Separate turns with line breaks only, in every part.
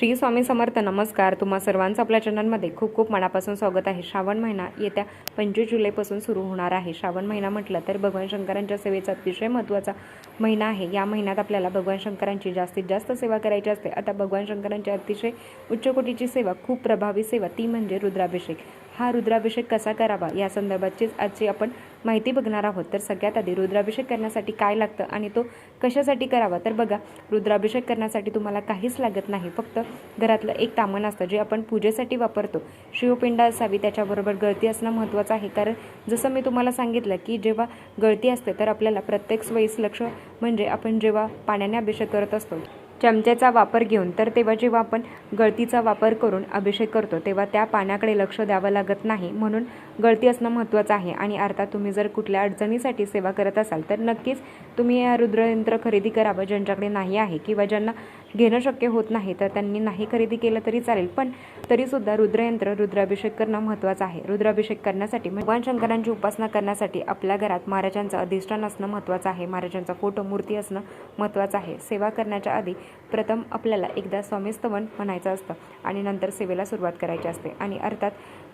श्री स्वामी समर्थ नमस्कार. तुम्हा सर्वांचं आपल्या चॅनलमध्ये खूप खूप मनापासून स्वागत आहे. श्रावण महिना येत्या पंचवीस जुलैपासून सुरू होणार आहे. श्रावण महिना म्हटलं तर भगवान शंकरांच्या सेवेचा अतिशय महत्त्वाचा महिना आहे. या महिन्यात आपल्याला भगवान शंकरांची जास्तीत जास्त सेवा करायची असते. आता भगवान शंकरांची अतिशय उच्च कोटीची सेवा खूप प्रभावी सेवा ती म्हणजे रुद्राभिषेक. हा रुद्राभिषेक कसा करावा या संदर्भाचीच आजची आपण माहिती बघणार आहोत. तर सगळ्यात आधी रुद्राभिषेक करण्यासाठी काय लागतं आणि तो कशासाठी करावा? तर बघा रुद्राभिषेक करण्यासाठी तुम्हाला काहीच लागत नाही. फक्त घरातलं एक तामण असतं जे आपण पूजेसाठी वापरतो. शिवपिंड असावी त्याच्याबरोबर गळती असणं महत्त्वाचं आहे. कारण जसं मी तुम्हाला सांगितलं की जेव्हा गळती असते तर आपल्याला प्रत्येक वेळेस लक्ष म्हणजे आपण जेव्हा पाण्याने अभिषेक करत असतो चमच्याचा वापर घेऊन. तर तेव्हा जेव्हा आपण गळतीचा वापर करून अभिषेक करतो तेव्हा त्या पाण्याकडे लक्ष द्यावं लागत नाही. म्हणून गळती असणं महत्त्वाचं आहे. आणि अर्थात तुम्ही जर कुठल्या अडचणीसाठी सेवा करत असाल तर नक्कीच तुम्ही या रुद्रयंत्र खरेदी करावं ज्यांच्याकडे नाही आहे किंवा ज्यांना घेणं शक्य होत नाही तर त्यांनी नाही खरेदी केलं तरी चालेल. पण तरीसुद्धा रुद्रयंत्र रुद्राभिषेक करणं महत्त्वाचं आहे. रुद्राभिषेक करण्यासाठी भगवान शंकरांची उपासना करण्यासाठी आपल्या घरात महाराजांचं अधिष्ठान असणं महत्त्वाचं आहे. महाराजांचा फोटो मूर्ती असणं महत्त्वाचं आहे. सेवा करण्याच्या आधी प्रथम आपल्याला एकदा स्वामीस्तवन म्हणायचं असतं आणि नंतर सेवेला सुरुवात करायची असते. आणि अर्थात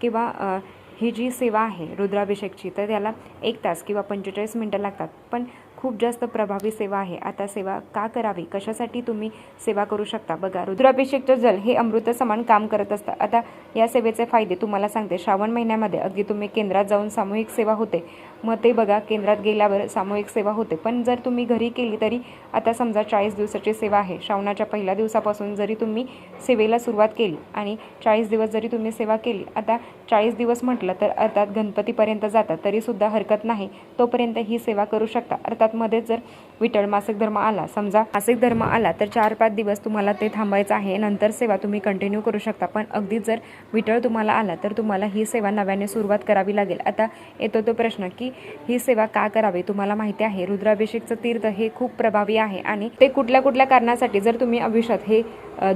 किंवा ही जी सेवा आहे रुद्राभिषेकची तर त्याला एक तास किंवा पंचेचाळीस मिनटं लागतात. पण खूप जास्त प्रभावी सेवा आहे. आता सेवा का करावी? कशासाठी तुम्ही सेवा करू शकता? बघा रुद्राभिषेकचं जल हे अमृत समान काम करत असतं. आता या सेवेचे फायदे तुम्हाला सांगते. श्रावण महिन्यामध्ये अगदी तुम्ही केंद्रात जाऊन सामूहिक सेवा होते. मग ते बघा केंद्रात गेल्यावर सामूहिक सेवा होते. पण जर तुम्ही घरी केली तरी आता समजा चाळीस दिवसाची सेवा आहे. श्रावणाच्या पहिल्या दिवसापासून जरी तुम्ही सेवेला सुरुवात केली आणि चाळीस दिवस जरी तुम्ही सेवा केली आता चाळीस दिवस म्हटलं तर अर्थात गणपतीपर्यंत जातात तरीसुद्धा हरकत नाही. तोपर्यंत ही सेवा करू शकता. अर्थात मध्ये जर विठ्ठल मासिक धर्म आला समजा मासिक धर्म आला तर चार पाच दिवस तुम्हाला ते थांबायचं आहे. नंतर सेवा तुम्ही कंटिन्यू करू शकता. पण अगदी जर विठ्ठल तुम्हाला आला तर तुम्हाला ही सेवा नव्याने सुरुवात करावी लागेल. आता येतो तो प्रश्न की ही सेवा का करावी? तुम्हाला माहिती आहे रुद्राभिषेकचं तीर्थ हे खूप प्रभावी आहे आणि ते कुठल्या कुठल्या कारणासाठी जर तुम्ही आयुष्यात हे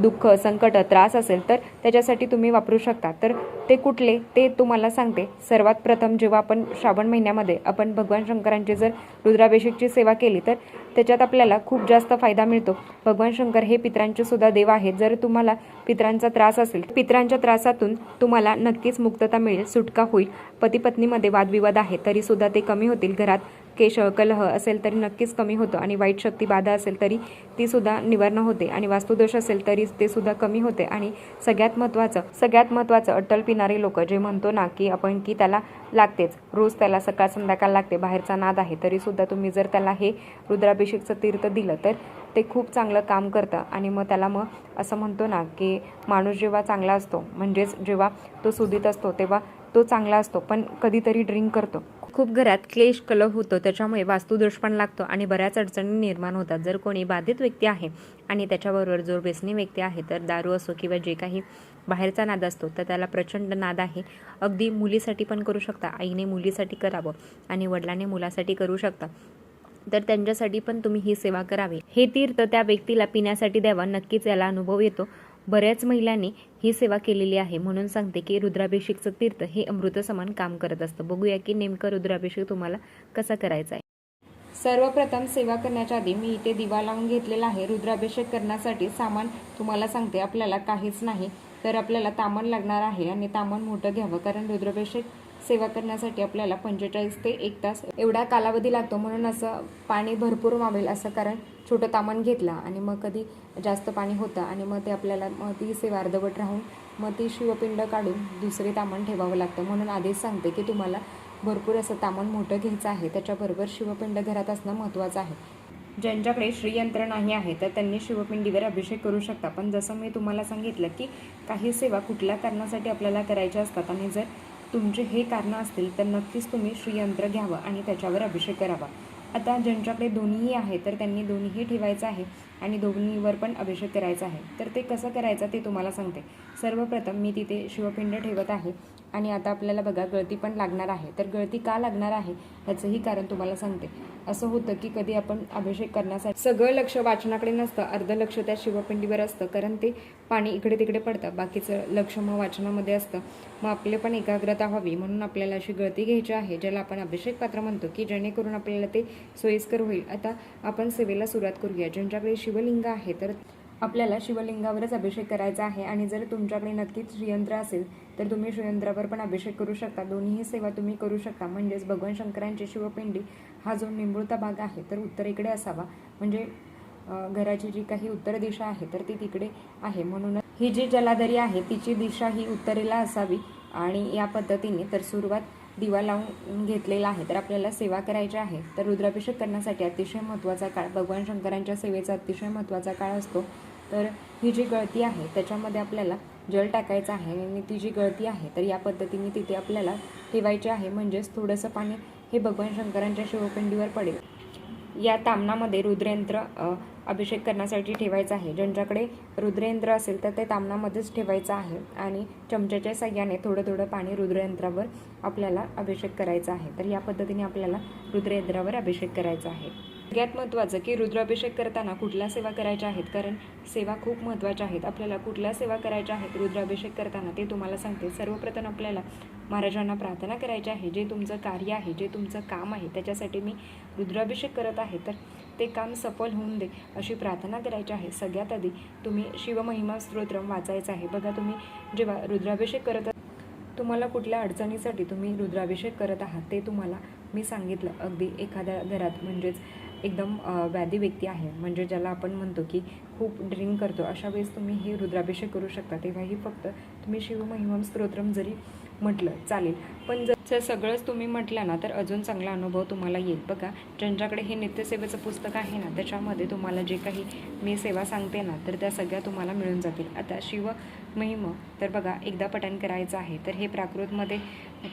दुःख संकट त्रास असेल तर त्याच्यासाठी तुम्ही वापरू शकता. तर ते कुठले ते तुम्हाला सांगते. सर्वात प्रथम जेव्हा आपण श्रावण महिन्यामध्ये आपण भगवान शंकरांची जर रुद्राभिषेकची सेवा केली तर त्याच्यात आपल्याला खूप जास्त फायदा मिळतो. भगवान शंकर हे पितरांचे सुद्धा देव आहेत. जर तुम्हाला पितरांचा त्रास असेल पितरांच्या त्रासातून तुम्हाला नक्कीच मुक्तता मिळेल सुटका होईल. पती पत्नीमध्ये वादविवाद आहे तरी सुद्धा ते कमी होतील. घरात केश कलह असेल तरी नक्कीच कमी होतं आणि वाईट शक्ती बाधा असेल तरी ती सुद्धा निवारण होते आणि वास्तुदोष असेल तरी ते सुद्धा कमी होते आणि सगळ्यात महत्त्वाचं सगळ्यात महत्त्वाचं अट्टल पिणारे लोक जे म्हणतो ना की आपण की त्याला लागतेच रोज त्याला सकाळ संध्याकाळ लागते बाहेरचा नाद आहे तरी सुद्धा तुम्ही जर त्याला हे रुद्राभिषेकचं तीर्थ दिलं तर ते खूप चांगलं काम करतं आणि मग त्याला मग असं म्हणतो ना की माणूस जेव्हा चांगला असतो म्हणजेच जेव्हा तो सुदीत असतो तेव्हा तो चांगला असतो पण कधीतरी ड्रिंक करतो. खूप घरात क्लेश कलह होतो. त्याच्यामुळे वास्तुदोष पण लागतो आणि बऱ्याच अडचणी निर्माण होतात. जर कोणी बाधित व्यक्ती आहे आणि त्याच्याबरोबर जो व्यसनी व्यक्ती आहे तर दारू असो किंवा जे काही बाहेरचा नाद असतो तर त्याला प्रचंड नाद आहे. अगदी मुलीसाठी पण करू शकता. आईने मुलीसाठी करावं आणि वडिलांनी मुलासाठी करू शकता. तर त्यांच्यासाठी पण तुम्ही ही सेवा करावी. हे तीर्थ त्या व्यक्तीला पिण्यासाठी द्यावा. नक्कीच याला अनुभव येतो. बऱ्याच महिलांनी ही सेवा केलेली आहे. म्हणून सांगते की रुद्राभिषेकचं तीर्थ हे अमृत समान काम करत असतं. बघूया की नेमकं रुद्राभिषेक तुम्हाला कसा करायचा आहे. सर्वप्रथम सेवा करण्याच्या आधी मी इथे दिवा लावून घेतलेला आहे. रुद्राभिषेक करण्यासाठी सामान तुम्हाला सांगते. आपल्याला काहीच नाही तर आपल्याला तामण लागणार आहे आणि तामण मोठं घ्यावं. कारण रुद्राभिषेक सेवा करण्यासाठी आपल्याला पंचेचाळीस ते एक तास एवढा कालावधी लागतो. म्हणून असं पाणी भरपूर मावेल असं कारण छोटं तामण घेतलं आणि मग कधी जास्त पाणी होतं आणि मग ते आपल्याला मग ती सेवा अर्धवट राहून मग ती शिवपिंड काढून दुसरे तामण ठेवावं लागतं. म्हणून आधीच सांगते की तुम्हाला भरपूर असं तामण मोठं घ्यायचं आहे. त्याच्याबरोबर शिवपिंड घरात असणं महत्त्वाचं आहे. ज्यांच्याकडे श्रीयंत्र नाही आहे तर त्यांनी शिवपिंडीवर अभिषेक करू शकता. पण जसं मी तुम्हाला सांगितलं की काही सेवा कुठल्या कारणासाठी आपल्याला करायच्या असतात आणि जर तुमचे हे कारणं असतील तर नक्कीच तुम्ही श्रीयंत्र घ्यावं आणि त्याच्यावर अभिषेक करावा. आता ज्यांच्याकडे दोन्हीही आहे तर त्यांनी दोन्हीही ठेवायचं आहे आणि दोन्हीवर पण अभिषेक करायचा आहे. तर ते कसं करायचं ते तुम्हाला सांगते. सर्वप्रथम मी तिथे शिवपिंड ठेवत आहे. आणि आता आपल्याला बघा गळती पण लागणार आहे. तर गळती का लागणार आहे? याचंही कारण तुम्हाला सांगते. असं होतं की कधी आपण अभिषेक करण्यासाठी सगळं लक्ष वाचनाकडे नसतं अर्ध लक्ष त्या शिवपिंडीवर असतं. कारण ते पाणी इकडे तिकडे पडतं. बाकीचं लक्ष मग वाचनामध्ये असतं. मग आपले पण एकाग्रता व्हावी म्हणून आपल्याला अशी गळती घ्यायची आहे ज्याला आपण अभिषेक पात्र म्हणतो की जेणेकरून आपल्याला ते सोयीस्कर होईल. आता आपण सेवेला सुरुवात करूया. ज्यांच्याकडे शिवलिंग आहे तर आपल्याला शिवलिंगावरच अभिषेक करायचा आहे. आणि जर तुमच्याकडे नक्कीच श्रीयंत्र असेल तर तुम्ही श्रीयंत्रावर पण अभिषेक करू शकता. दोन्हीही सेवा तुम्ही करू शकता. म्हणजेच भगवान शंकरांची शिवपिंडी हा जो निंबुळता भाग आहे तर उत्तरेकडे असावा. म्हणजे घराची जी काही उत्तर दिशा आहे तर ती तिकडे आहे. म्हणूनच ही जी जलाधरी आहे तिची दिशा ही उत्तरेला असावी. आणि या पद्धतीने तर सुरुवात दिवा लावून घेतलेला आहे. तर आपल्याला सेवा करायची आहे. तर रुद्राभिषेक करण्यासाठी अतिशय महत्त्वाचा काळ भगवान शंकरांच्या सेवेचा अतिशय महत्त्वाचा काळ असतो. तर ही जी गळती आहे त्याच्यामध्ये आपल्याला जल टाकायचं आहे आणि ती जी गळती आहे तर या पद्धतीने तिथे आपल्याला ठेवायची आहे. म्हणजेच थोडंसं पाणी हे भगवान शंकरांच्या शिवपिंडीवर पडेल. या तामणामध्ये रुद्रयंत्र अभिषेक करण्यासाठी ठेवायचं आहे. ज्यांच्याकडे रुद्रयंत्र असेल तर ते तामणामध्येच ठेवायचं आहे. आणि चमच्याच्या साह्याने थोडं थोडं पाणी रुद्रयंत्रावर आपल्याला अभिषेक करायचा आहे. तर या पद्धतीने आपल्याला रुद्रयंत्रावर अभिषेक करायचा आहे. सगळ्यात महत्त्वाचं की रुद्राभिषेक करताना कुठल्या सेवा करायच्या आहेत? कारण सेवा खूप महत्त्वाच्या आहेत. आपल्याला कुठल्या सेवा करायच्या आहेत? रुद्राभिषेक करताना ते तुम्हाला सांगते. सर्वप्रथम आपल्याला महाराजांना प्रार्थना करायची आहे. जे तुमचं कार्य आहे जे तुमचं काम आहे त्याच्यासाठी मी रुद्राभिषेक करत आहे तर ते काम सफल होऊन दे अशी प्रार्थना करायची आहे. सगळ्यात आधी तुम्ही शिवमहिमा स्तोत्रम वाचायचं आहे. बघा तुम्ही जेव्हा रुद्राभिषेक करत तुम्हाला कुठल्या अडचणीसाठी तुम्ही रुद्राभिषेक करत आहात ते तुम्हाला मी सांगितलं. अगदी एखाद्या घरात म्हणजेच एकदम व्याधी व्यक्ती आहे. म्हणजे ज्याला आपण म्हणतो की खूप ड्रिंक करतो अशा वेळेस तुम्ही हे रुद्राभिषेक करू शकता. तेव्हाही फक्त तुम्ही शिवमहिमम स्तोत्रम जरी म्हटलं चालेल. पण जर सगळंच तुम्ही म्हटलं ना तर अजून चांगला अनुभव तुम्हाला येईल. बघा ज्यांच्याकडे हे नित्यसेवेचं पुस्तक आहे ना त्याच्यामध्ये तुम्हाला जे काही मी सेवा सांगते ना तर त्या सगळ्या तुम्हाला मिळून जातील. आता शिव महिम तर बघा एकदा पठण करायचं आहे. तर हे प्राकृतमध्ये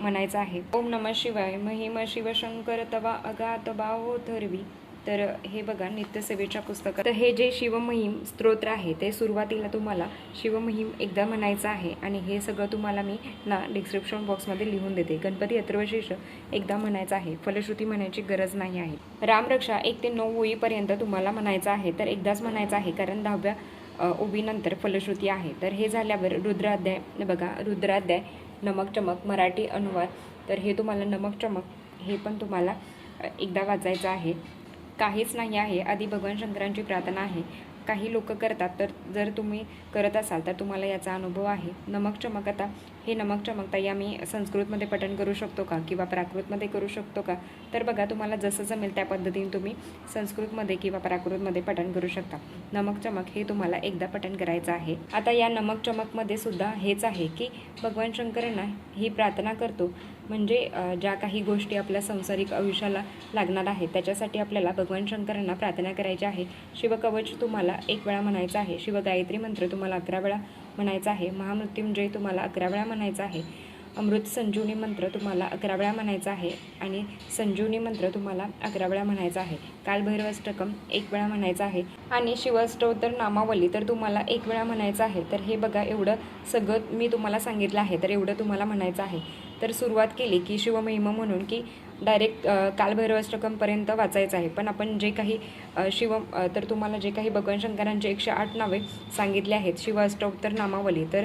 म्हणायचं आहे. ओम नमः शिवाय महिम शिवशंकर तवा अगात बाहो थरवी तर हे बघा नित्यसेवेच्या पुस्तकात. तर हे जे शिवमहिम स्तोत्र आहे ते सुरुवातीला तुम्हाला शिवमहिम एकदा म्हणायचं आहे आणि हे सगळं तुम्हाला मी ना डिस्क्रिप्शन बॉक्समध्ये लिहून देते. गणपती अथर्वशीर्ष एकदा म्हणायचं आहे. फलश्रुती म्हणायची गरज नाही आहे. रामरक्षा एक ते नऊ ओळीपर्यंत तुम्हाला म्हणायचं आहे तर एकदाच म्हणायचं आहे कारण दहाव्या ओबीनंतर फलश्रुती आहे. तर हे झाल्यावर रुद्राध्याय बघा रुद्राध्याय नमक चमक मराठी अनुवाद. तर हे तुम्हाला नमक चमक हे पण तुम्हाला एकदा वाचायचं आहे. काहीच नाही आहे. आधी भगवान शंकरांची प्रार्थना आहे. काही लोक करतात तर जर तुम्ही करत असाल तर तुम्हाला याचा अनुभव आहे. नमक चमक आता हे नमक चमकता या मी संस्कृतमध्ये पठण करू शकतो का? किंवा प्राकृतमध्ये करू शकतो का? तर बघा तुम्हाला जसं जमेल त्या पद्धतीने तुम्ही संस्कृतमध्ये किंवा प्राकृतमध्ये पठण करू शकता. नमक चमक हे तुम्हाला एकदा पठण करायचं आहे. आता या नमक चमकमध्ये सुद्धा हेच आहे की भगवान शंकरांना ही प्रार्थना करतो. म्हणजे ज्या काही गोष्टी आपल्या संसारिक आयुष्याला लागणार आहेत त्याच्यासाठी आपल्याला भगवान शंकरांना प्रार्थना करायची आहे. शिवकवच तुम्हाला एक वेळा म्हणायचं आहे. शिवगायत्री मंत्र तुम्हाला अकरा वेळा म्हणायचा आहे. महामृत्युंजय तुम्हाला अकरा वेळा म्हणायचा आहे. अमृत संजीवनी मंत्र तुम्हाला अकरा वेळा म्हणायचा आहे. आणि संजीवनी मंत्र तुम्हाला अकरा वेळा म्हणायचा आहे. कालभैरवाष्टकम एक वेळा म्हणायचा आहे. आणि शिवस्तोत्तर नामावली तर तुम्हाला एक वेळा म्हणायचं आहे. तर हे बघा एवढं सगळं मी तुम्हाला सांगितलं आहे. तर एवढं तुम्हाला म्हणायचं आहे. तर सुरुवात केली की शिवमहिमा म्हणून की डायरेक्ट कालभैरवाष्टकमपर्यंत वाचायचं आहे. पण आपण जे काही शिव तर तुम्हाला जे काही भगवान शंकरांचे एकशे आठ नावे सांगितले आहेत शिवाष्टोत्तर नामावली. तर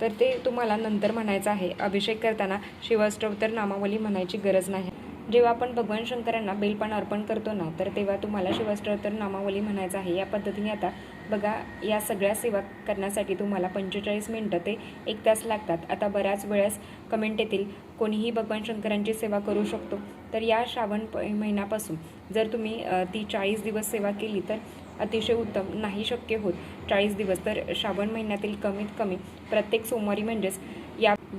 तर ते तुम्हाला नंतर म्हणायचं आहे. अभिषेक करताना शिवाष्टोत्तर नामावली म्हणायची गरज नाही. जेव्हा आपण भगवान शंकरांना बेलपान अर्पण करतो ना तर तेव्हा तुम्हाला शिवअष्टोत्तर नामावली म्हणायचं आहे. या पद्धतीने आता बघा या सगळ्या सेवा करण्यासाठी तुम्हाला पंचेचाळीस मिनटं ते एक तास लागतात. आता बऱ्याच वेळेस कमेंट येतील कोणीही भगवान शंकरांची सेवा करू शकतो. तर या श्रावण महिन्यापासून जर तुम्ही ती चाळीस दिवस सेवा केली तर अतिशय उत्तम. नाही शक्य होत चाळीस दिवस. तर श्रावण महिन्यातील कमीत कमी प्रत्येक सोमवारी म्हणजेच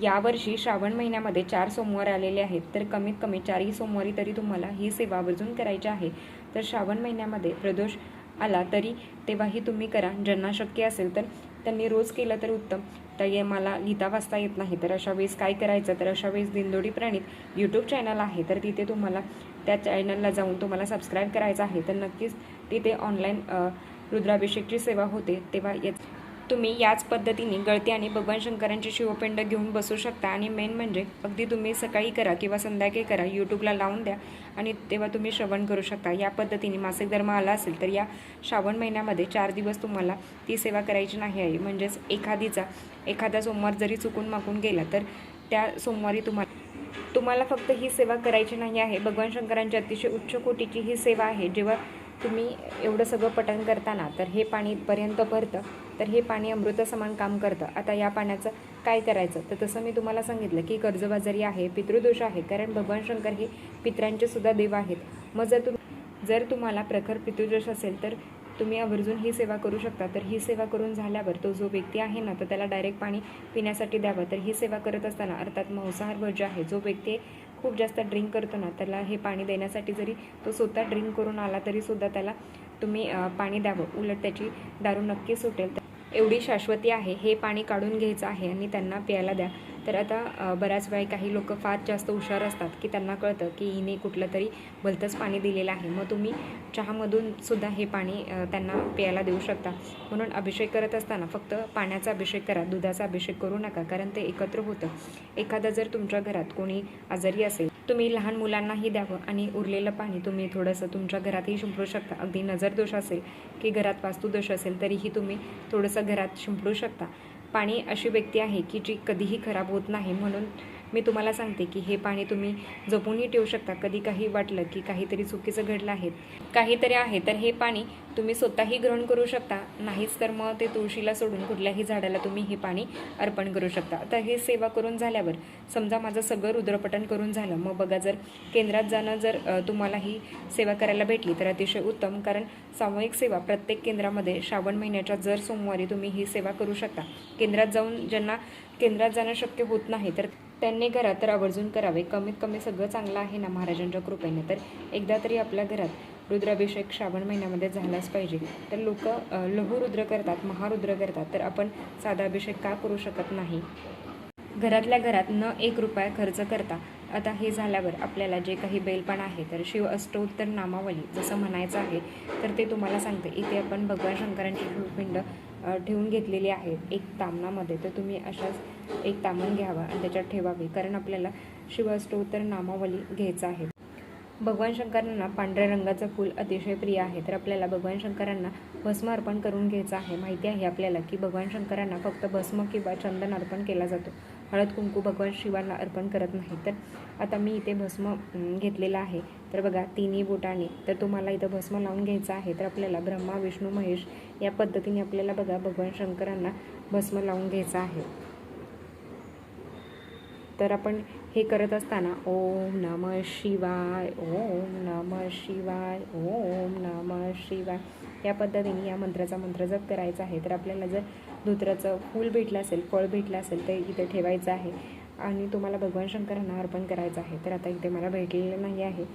यावर्षी श्रावण महिन्यामध्ये चार सोमवार आलेले आहेत. तर कमीत कमी चारही सोमवारी तरी तुम्हाला ही सेवा आवर्जून करायची आहे. तर श्रावण महिन्यामध्ये प्रदोष आला तरी तेव्हाही तुम्ही करा. ज्यांना शक्य असेल तर त्यांनी रोज केलं तर उत्तम. तर मला लिहिता वाचता येत नाही. तर अशा वेळेस काय करायचं? तर अशा वेळेस दिंदोडी प्रणित यूट्यूब चॅनल आहे. तर तिथे तुम्हाला त्या चॅनलला जाऊन तुम्हाला सबस्क्राईब करायचं आहे. तर नक्कीच तिथे ऑनलाईन रुद्राभिषेकची सेवा होते. तेव्हा येत तुम्ही याच पद्धतीने गळती आणि भगवान शंकरांची शिवपिंड घेऊन बसू शकता. आणि मेन म्हणजे अगदी तुम्ही सकाळी करा किंवा संध्याकाळी करा यूट्यूबला लावून द्या आणि तेव्हा तुम्ही श्रवण करू शकता. या पद्धतीने मासिक धर्म आला असेल तर या श्रावण महिन्यामध्ये चार दिवस तुम्हाला ती सेवा करायची नाही आहे. म्हणजेच एखादीचा एखादा सोमवार जरी चुकून माकून गेला तर त्या सोमवारी तुम्हाला तुम्हाला फक्त ही सेवा करायची नाही आहे. भगवान शंकरांची अतिशय उच्च कोटीची ही सेवा आहे. जेव्हा तुम्ही एवढं सगळं पटण करताना तर हे पाणी इथपर्यंत भरतं तर हे पाणी अमृतसमान काम करतं. आता या पाण्याचं काय करायचं? तर तसं मी तुम्हाला सांगितलं की कर्जबाजारी आहे पितृदोष आहे कारण भगवान शंकर हे पित्रांचे सुद्धा देव आहेत. मग जर तुम जर तुम्हाला प्रखर पितृदोष असेल तर तुम्ही आवर्जून ही सेवा करू शकता. तर ही सेवा करून झाल्यावर तो जो व्यक्ती आहे ना तर त्याला डायरेक्ट पाणी पिण्यासाठी द्यावं. तर ही सेवा करत असताना अर्थात मांसाहार भज आहे जो व्यक्ती खूप जास्त ड्रिंक करतो ना त्याला हे पाणी देण्यासाठी जरी तो स्वतः ड्रिंक करून आला तरी सुद्धा त्याला तुम्ही पाणी द्यावं. उलट त्याची दारू नक्की सुटेल. एवढी शाश्वती आहे हे पाणी काढून घ्यायचं आहे आणि त्यांना प्यायला द्या. तर आता बऱ्याच वेळा काही लोक फार जास्त हुशार असतात की त्यांना कळतं की हिने कुठलं तरी भलतंच पाणी दिलेलं आहे. मग तुम्ही चहामधून सुद्धा हे पाणी त्यांना प्यायला देऊ शकता. म्हणून अभिषेक करत असताना फक्त पाण्याचा अभिषेक करा दुधाचा अभिषेक करू नका कारण ते एकत्र होतं. एखादा जर तुमच्या घरात कोणी आजारी असेल तुम्ही लहान मुलांनाही द्यावं आणि उरलेलं पाणी तुम्ही थोडंसं तुमच्या घरातही शिंपडू शकता. अगदी नजर दोष असेल की घरात वास्तुदोष असेल तरीही तुम्ही थोडंसं घरात शिंपडू शकता. पाणी अशी व्यक्ती आहे की जी कधीही खराब होत नाही म्हणून मी तुम्हाला सांगते की हे पाणी तुम्ही जपूनही ठेवू शकता. कधी काही वाटलं की काहीतरी चुकीचं घडलं आहे काहीतरी आहे तर हे पाणी तुम्ही स्वतःही ग्रहण करू शकता. नाहीच तर मग ते तुळशीला सोडून कुठल्याही झाडाला तुम्ही हे पाणी अर्पण करू शकता. आता हे सेवा करून झाल्यावर समजा माझं सगळं रुद्रपठण करून झालं. मग बघा जर केंद्रात जाणं जर तुम्हाला ही सेवा करायला भेटली तर अतिशय उत्तम. कारण सामूहिक सेवा प्रत्येक केंद्रामध्ये श्रावण महिन्याच्या जर सोमवारी तुम्ही ही सेवा करू शकता. केंद्रात जाऊन ज्यांना केंद्रात जाणं शक्य होत नाही तर त्यांनी घरात तर आवर्जून करावे. कमीत कमी सगळं चांगलं आहे ना महाराजांच्या कृपेने. तर एकदा तरी आपल्या घरात रुद्राभिषेक श्रावण महिन्यामध्ये झालाच पाहिजे. तर लोक लघुरुद्र करतात महारुद्र करतात. तर आपण साधा अभिषेक का करू शकत नाही? घरातल्या घरात न एक रुपया खर्च करता. आता हे झाल्यावर आपल्याला जे काही बैलपण आहे तर शिव अष्टोत्तर नामावली जसं म्हणायचं आहे तर ते तुम्हाला सांगते. इथे आपण भगवान शंकरांची शिवपिंड ठेवून घेतलेली आहे एक तामणामध्ये. तर तुम्ही अशाच एक तामण घ्यावा आणि त्याच्यात ठेवावे. कारण आपल्याला शिवअष्टोत्तर नामावली घ्यायचं आहे. भगवान शंकरांना पांढऱ्या रंगाचं फूल अतिशय प्रिय आहे. तर आपल्याला भगवान शंकरांना भस्म अर्पण करून घ्यायचं आहे. माहिती आहे आपल्याला की भगवान शंकरांना फक्त भस्म किंवा चंदन अर्पण केला जातो. हळद कुंकू भगवान शिवांना अर्पण करत नाही. तर आता मी इथे भस्म घेतलेला आहे. तर बघा तिन्ही बोटाने तर तुम्हाला इथं भस्म लावून घ्यायचं आहे. तर आपल्याला ब्रह्मा विष्णू महेश या पद्धतीने आपल्याला बघा भगवान शंकरांना भस्म लावून घ्यायचं आहे. तर आपण हे करत असताना ओम नम शिवाय ओम नम शिवाय ओम नम शिवाय या पद्धतीने या मंत्राचा मंत्र जप करायचा आहे. तर आपल्याला जर धोत्राचं फूल भेटलं असेल फळ भेटलं असेल तर इथे ठेवायचं आहे. आणि तुम्हाला भगवान शंकरांना अर्पण करायचं आहे. तर आता इथे मला भेटलेलं नाही आहे.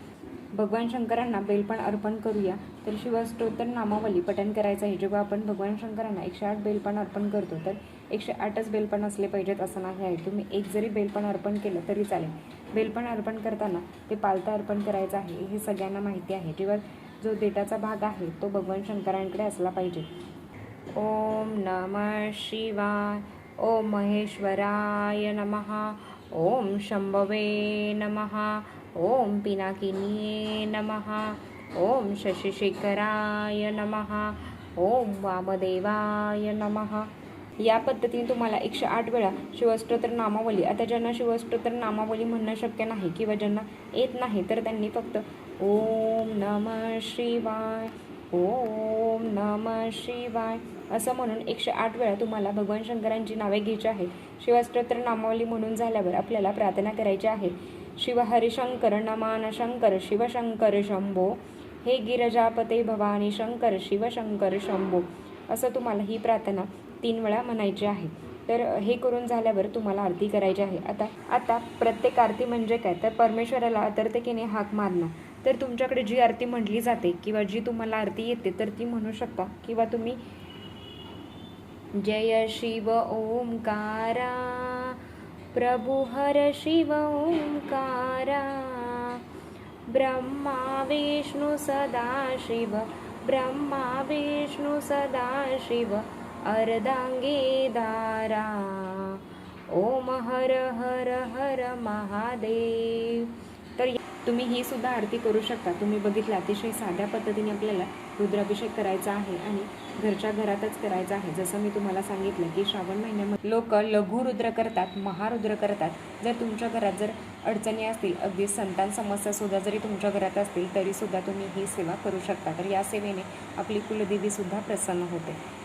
भगवान शंकरांना बेलपण अर्पण करूया. तर शिवस्तोत्र नामावली पठण करायचं आहे. जेव्हा आपण भगवान शंकरांना एकशे आठ बेलपण अर्पण करतो तर एकशे आठच बेलपण असले पाहिजेत असं नाही आहे. तुम्ही एक जरी बेलपण अर्पण केलं तरी चालेल. बेलपण अर्पण करताना ते पालता अर्पण करायचं आहे हे सगळ्यांना माहिती आहे. जेव्हा जो देटाचा भाग आहे तो भगवान शंकरांकडे असला पाहिजे. ओम नम शिवाय ओम महेश्वराय नमः ओम शंभवे नमः ओम पिनाकिनीये नमः ओम शशिशेखराय नमः ओम वामदेवाय नमः. या पद्धतीने तुम्हाला एकशे आठ वेळा शिवस्तोत्र नामावली. आता ज्यांना शिवस्तोत्र नामावली म्हणणं शक्य नाही किंवा ज्यांना येत नाही तर त्यांनी फक्त ओम नम शिवाय ओम नम शिवाय असं म्हणून एकशे आठ वेळा तुम्हाला भगवान शंकरांची नावे घ्यायची आहेत. शिवस्तोत्र नामावली म्हणून झाल्यावर आपल्याला प्रार्थना करायची आहे. शिव हरिशंकर नमान शंकर शिवशंकर शंभो. हे गिरजापते भवानी शंकर शिवशंकर शंभो. असं तुम्हाला ही प्रार्थना तीन वेळा म्हणायचे आहे. तर हे करून झाल्यावर तुम्हाला आरती करायची आहे. आता आता प्रत्येक आरती म्हणजे काय? तर परमेश्वराला आतर्तिकेने हाक मारणं. तर तुमच्याकडे जी आरती म्हटली जाते किंवा जी तुम्हाला आरती येते तर ती म्हणू शकता? किंवा तुम्ही जय शिव ओंकारा प्रभु हर शिव ओंकारा ब्रह्मा विष्णू सदाशिव ब्रह्मा विष्णू सदाशिव अर्धांगे दारा। ओम हर हर हर महादेव। तर तुम्ही ही सुद्धा आरती करू शकता. तुम्ही बघितलं अतिशय साध्या पद्धतीने आपल्याला रुद्राभिषेक करायचा आहे आणि घरच्या घरातच करायचा आहे. जसं मी तुम्हाला सांगितलं की श्रावण महिन्यामध्ये लोक लघु रुद्र करतात महारुद्र करतात. जर तुमच्या घरात जर अडचणी असतील अगदी संतान समस्या सुद्धा जरी तुमच्या घरात असतील तरी सुद्धा तुम्ही ही सेवा करू शकता. तर या सेवेने आपली कुलदेवी सुद्धा प्रसन्न होते.